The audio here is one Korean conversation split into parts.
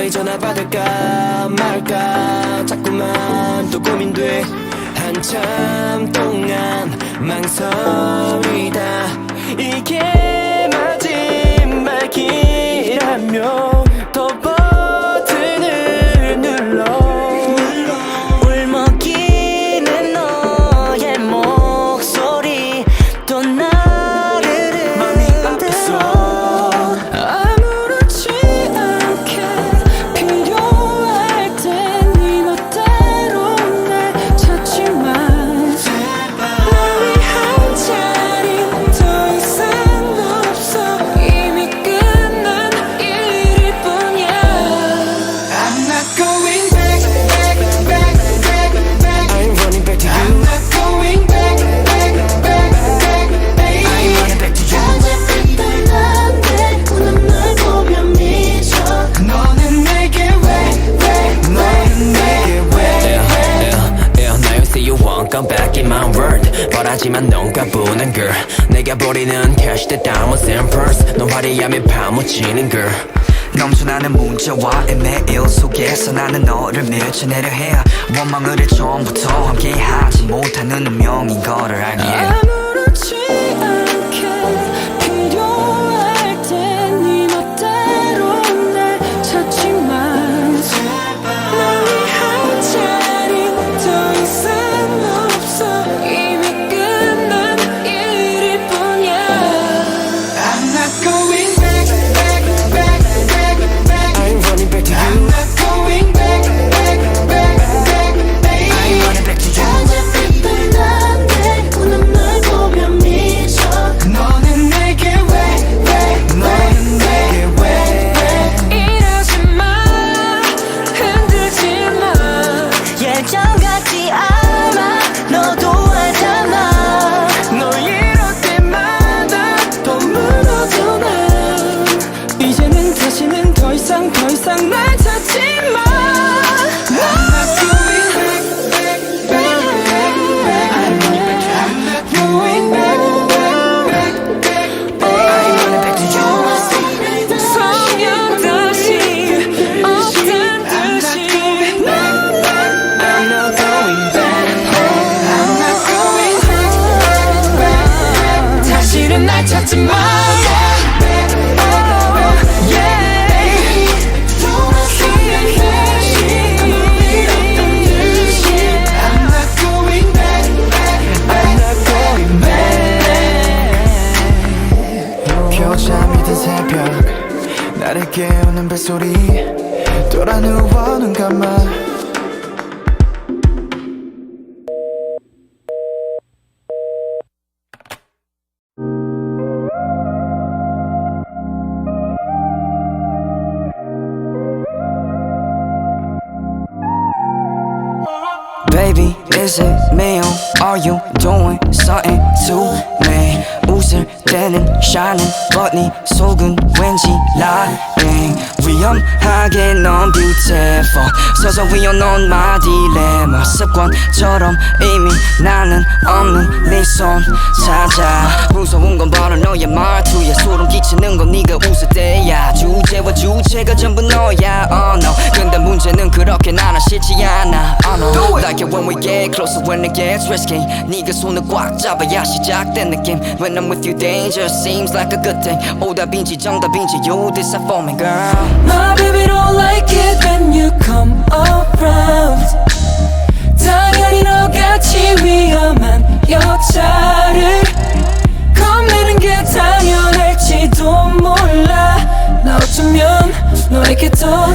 너의 전화 받을까 말까 자꾸만 또 고민돼. 한참 동안 망설이다. 이게 마지막 길이라며 하지만 넌 가보는 girl. 내가 버리는 cash the diamonds and pearls. 넌 화려함에 파묻히는 girl. 넘쳐나는 문자와 이메일 속에서 나는 너를 밀쳐내려 해 원망을 해 처음부터 함께하지 못하는 운명인 거를 알기에 다시는 더 이상 더 이상 날 찾지 마 나를 깨우는 벨소리 돌아 누워 눈 감아 Baby, is it me or are you doing something to shining but 네 속은 왠지 lying 위험하게 넌 beautiful. 서서히 넌 my dilemma 습관처럼 이미 나는 없는 네 손 찾아. 무서운 건 바로 너의 말투야 소름 끼치는 건 네가 웃을 때 주체가 전부 너야 oh no 근데 문제는 그렇게 나는 싫지 않아 oh no Like it when we get closer when it gets risky 네가 손을 꽉 잡아야 시작된 느낌 When I'm with you danger seems like a good thing 오답인지 정답인지 you decide for me girl My baby don't like it when you come around 당연히 너같이 위험한 여자를 겁내는 게 당연할지도 몰라 나 어쩌면 너에게 더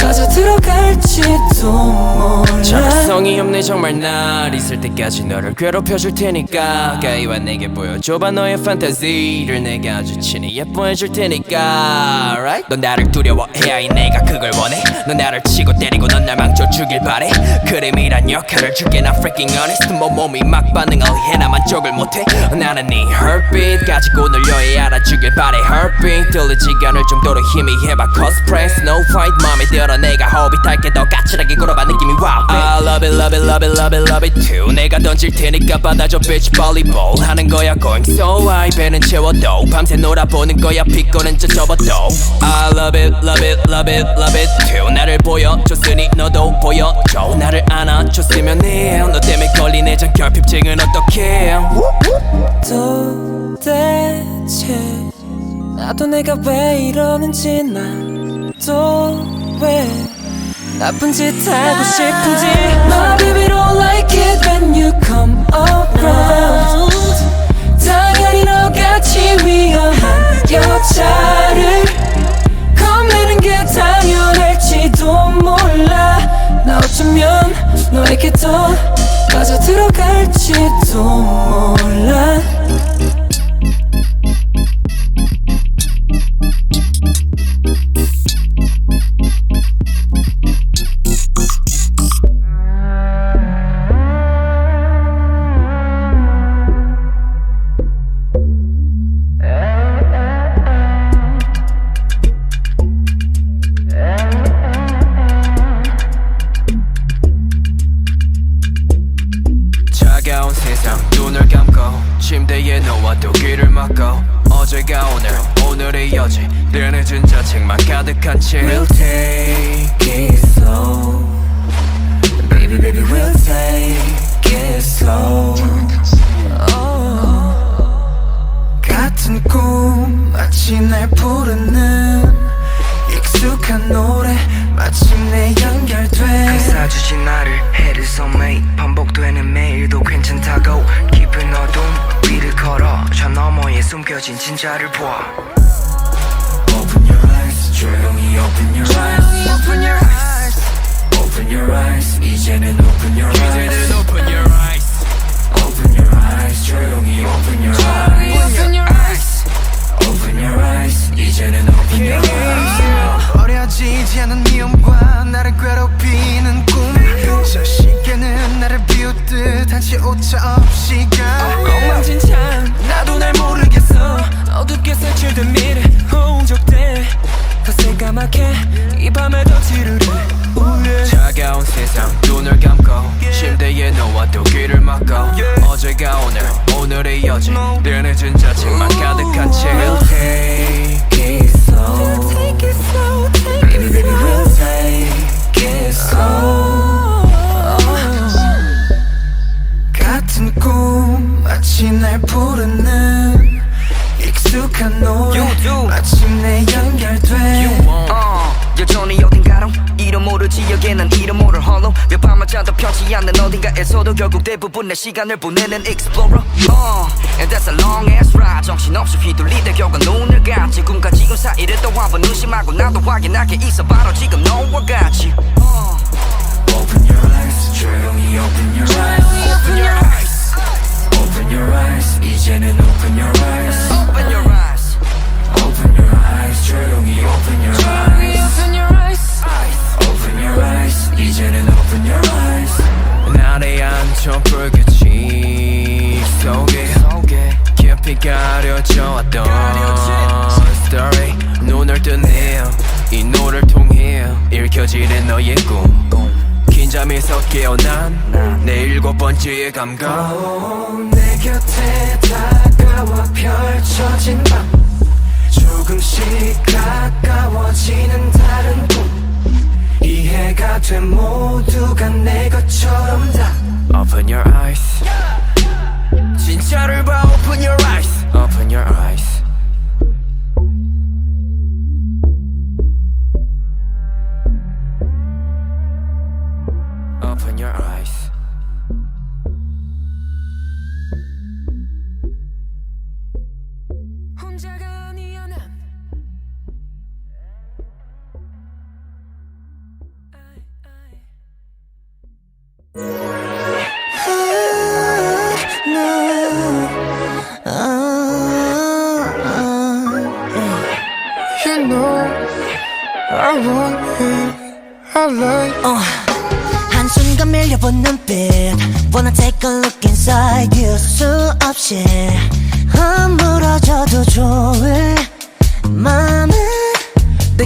빠져 들어갈지도 몰라. 정성이 없네 정말 날 있을 때까지 너를 괴롭혀줄 테니까. 가까이와 내게 보여줘봐 너의 판타지를 내가 아주 친히 예뻐해줄 테니까. Right? 넌 나를 두려워해야 해 내가 그걸 원해. 넌 나를 치고 때리고 넌 날 망쳐 주길 바래. 그림이란 역할을 줄게 난 freaking honest. 뭐 몸이 막 반응을 해 나만 쪽을 못해. 나는 네 heartbeat 가지고 늘려야 알아주길 바래. Heartbeat 들리지가 않을 정도로 희미해봐 cosplay snow white 맘에 들어 내가 호빗할게. 더 까칠하게 굴어봐 느낌이 wow I love it love it love it love it love it too. 내가 던질 테니까 받아줘 bitch volleyball 하는 거야 going so high. 배는 채워도 밤새 놀아보는 거야 피곤은 저 접어도. I love it love it love it love it too. 나를 보여줬으니 너도 보여줘. 나를 안아줬으면 해너 때문에 걸린 애정 결핍증은 어떡해. 도대체 나도 내가 왜 이러는지 난 또 왜 나쁜 짓 하고 싶은지. My baby don't like it when you come around. 당연히 너같이 위험한 여자를 겁내는 게 당연할지도 몰라. 나 어쩌면 너에게 더 빠져들어갈지도 몰라 가득한 open your eyes Open your eyes Open your eyes 이제는 open your eyes 이제는 open your eyes Open your eyes 조용히 open your eyes Open your eyes Open your eyes 이제는 open your eyes 버려지지 않은 미움과 나를 괴롭히는 꿈 저 시계는 나를 비웃듯 한치 오차 없이 가 엉망진창 나도 날 모르겠어 어둡게 색칠된 미래 홍적돼 더 새까맣게 이 밤에도 지루해 우울해. 차가운 세상 눈을 감고 침대에 누워도 귀를 막고. 어제가 오늘 오늘의 여지. 늘 늦은 자책만 가득한 채 어딘가에서도 결국 대부분 내 시간을 보내는 explorer 어, and that's a long ass ride 정신없이 휘둘리다 결국 눈을 감지 꿈과 지금 사이를 또 한 번 의심하고 나도 확인하게 있어 바로 지금 너와 같이 어. Open your eyes 조용히 open your eyes Open your eyes Open your eyes 이제는 open your eyes Open your eyes gdzie tam go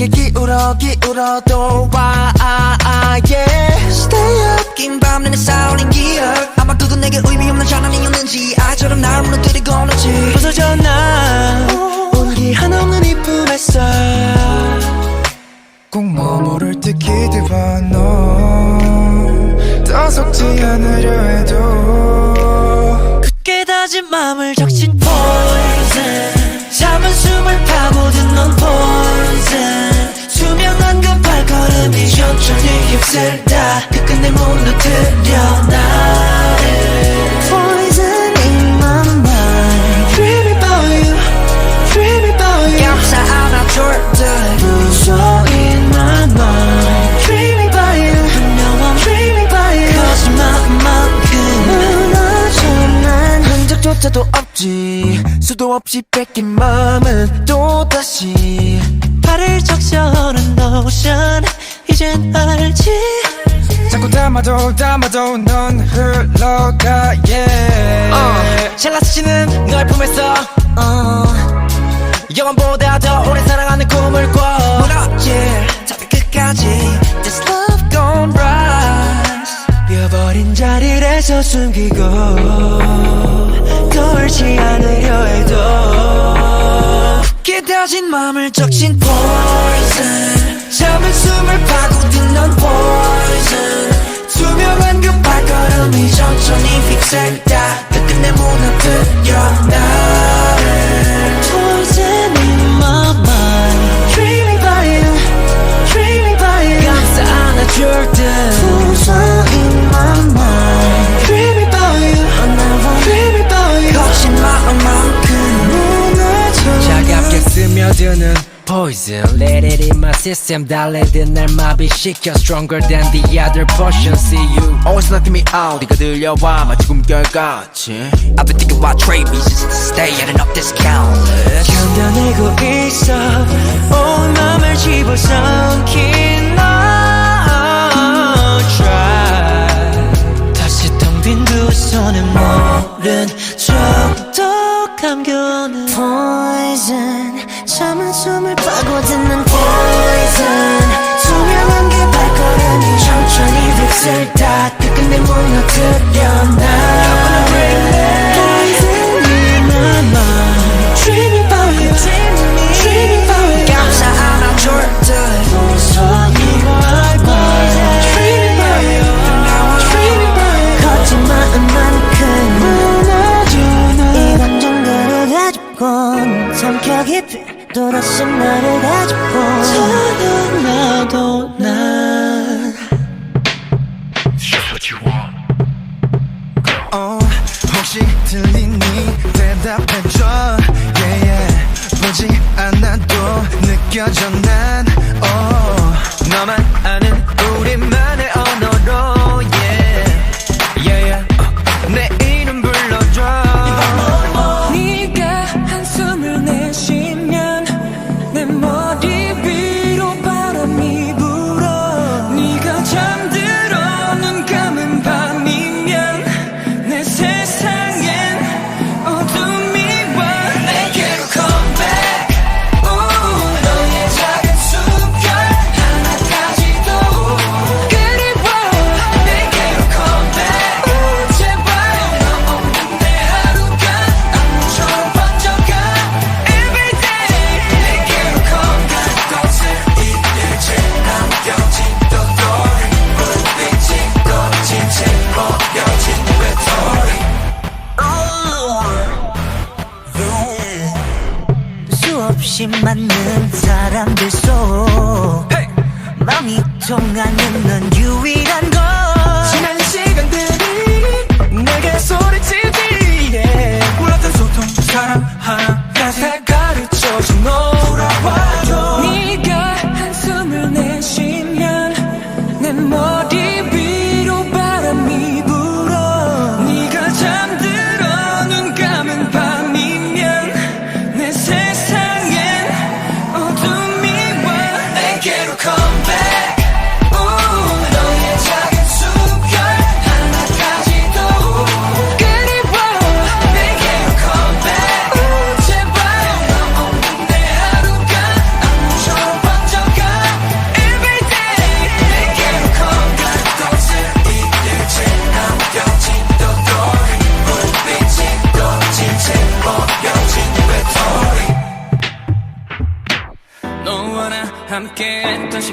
내게 기울어 기울어도 와 아, 아, yeah. Stay up 긴밤 내내 쌓아올린 기억. 아마 그도 내게 의미 없는 장난이었는지 아이처럼 날 무너뜨리고 오는지. 부서져 난 온기 한없는 이 품에서. 꼭 머무를 듯 기대봐 너더 속지 않으려 해도. 깨닫은 마음을 적신 poison. 참은 숨을 파고든 넌 poison 발걸음이 천천히 휩쓸다 끝끝내 무너뜨려 나를 Poison in my mind Dreaming about you Dreaming about you 감싸 안아줄 듯 무서 in my mind Dreaming about you No I'm dreaming about you 거짓말만큼 무너져 난 흔적조차도 없지 수도 없이 뺏긴 마음은 또다시 발을 적셔오는 ocean 이젠 알지? 자꾸 담아도 담아도 넌 흘러가 yeah. 어, 찰나스치는 널 품에서 어, 영원보다 더 오래 사랑하는 꿈을 꿔. 무너질 잡힐 끝까지 This love gon' rise 비어버린 자리에서 숨기고 돌지 않으려 해도 깨어진 마음을 적신 poison 참은 숨을 파고든 넌 poison 투명한 그 발걸음이 천천히 휩쓸다 끝끝내 무너뜨려 나를 Poison in my mind Dreaming about you Dreaming about you 감싸 안아줄 듯 무서 in my mind Dreaming about you Dreaming about you 거친 마음만큼 무너져 차갑게 스며드는 poison Let it in my system 달래듯 날 마비시켜 Stronger than the other potion See you Always knocking me out 네가 들려와 마치 꿈결같이 I've been thinking about trade reasons to stay at an up discount list 견뎌내고 있어 온 맘을 집어삼 삼켜 깊이 또다시 나를 가지고. 저는 나도 난 어, 혹시 들리니 대답해줘. Yeah, yeah. 보지 않아도 느껴져 난. 어, 너만 아는 우리만의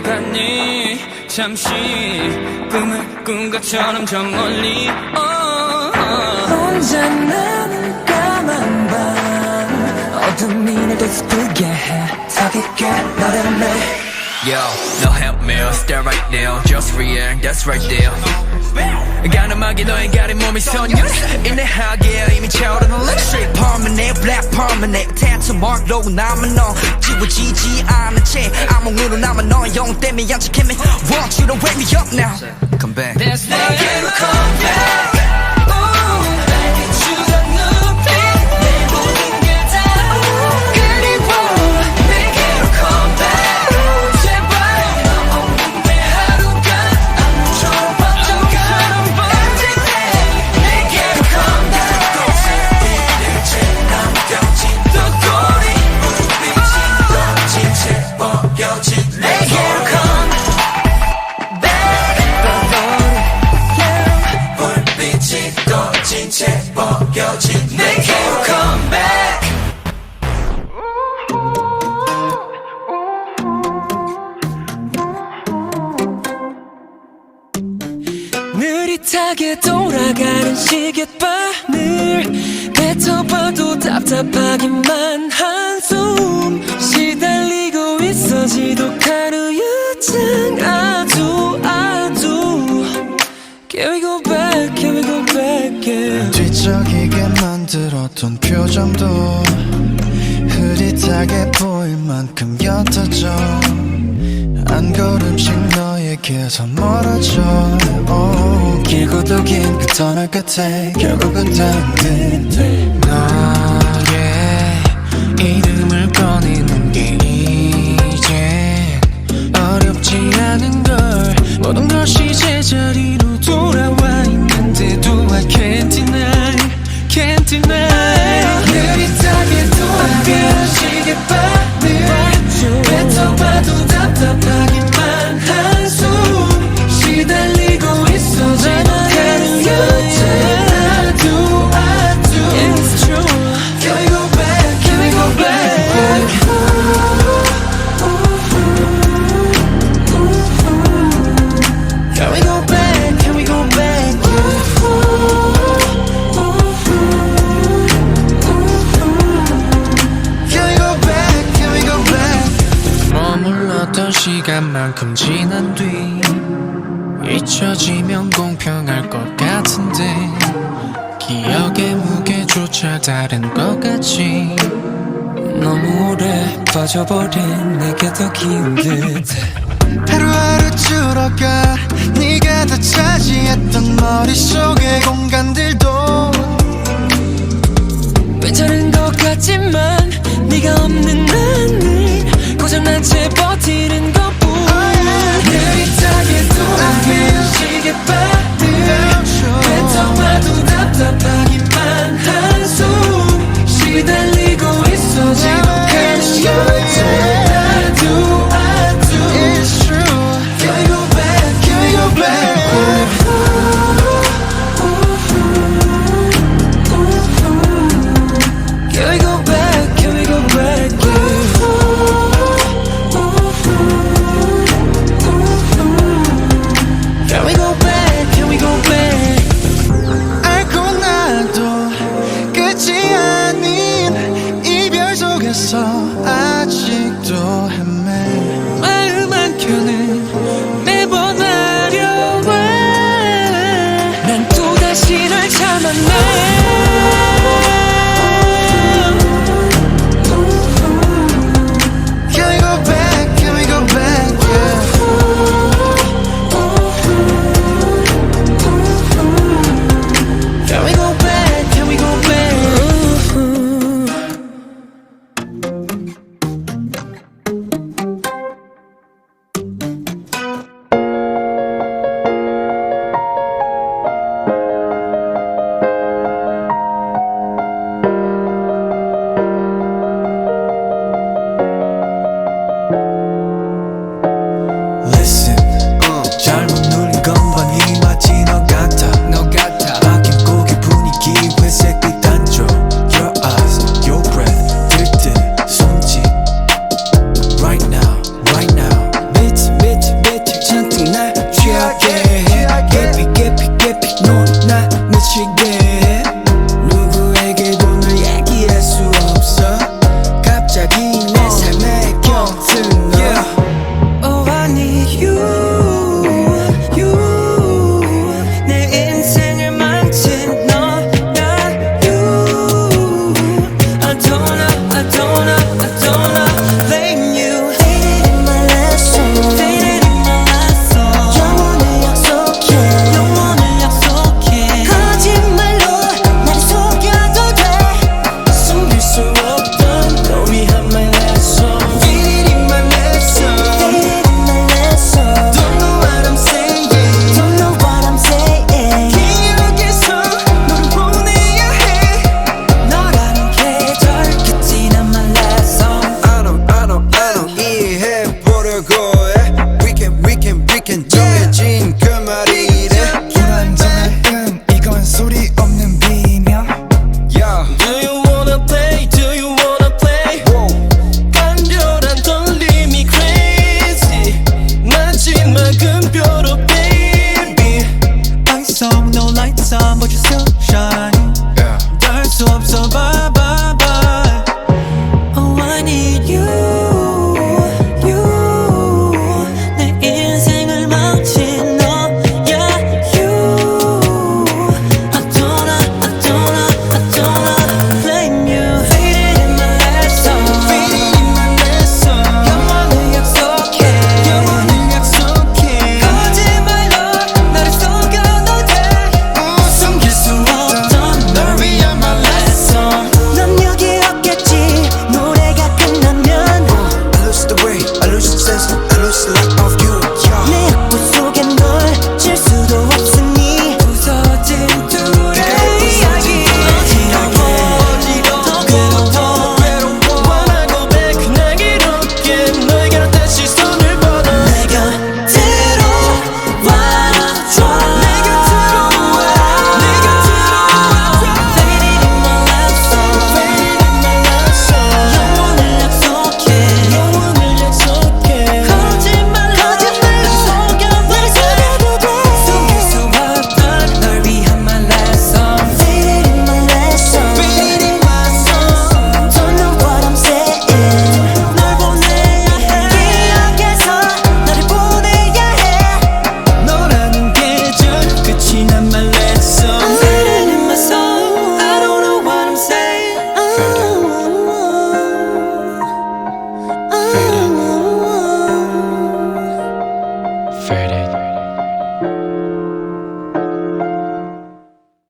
가니 잠시 꿈을 꾼 것처럼 저 멀리 혼자 나는 까만 밤 어둠이 날더 슬프게 해더 깊게 너를 내 Yo, no help me, stay right there Just react, that's right there 가늠하게 너의 가린 몸이 소녀 인내하게 이미 차오르는 electric Permanent, black permanent Tattoo mark 로고 남은 너 지워지지 않은 채 암몽으로 남은 너의 영 때문에 양측해 me Want you to wake me up now Come back That's why you come back 뱉어봐도 답답하기만 한숨 시달리고 있어 지독한 우유증 아주 아주. Can we go back, can we go back? Yeah. 뒤척이게 만들었던 표정도 흐릿하게 보일 만큼 옅어져. 한 걸음씩 너 에게서 멀어져. 오, 길고도 긴그 터널 끝에 결국은 그대 너의 이름을 꺼내는 게 이제 어렵지 않은 걸. 모든 것이 제자리로 돌아와 있는데도 I can't deny can't deny 지난 뒤 잊혀지면 공평할 것 같은데 기억의 무게조차 다른 것 같지 너무 오래 빠져버린 내게 더 기운 듯 하루하루 줄어가 네가 다 차지했던 머릿속의 공간들도 괜찮은 것 같지만 네가 없는 나는 고장난 채 버티는 것 시계바늘 뱉어봐도 답답하기만 한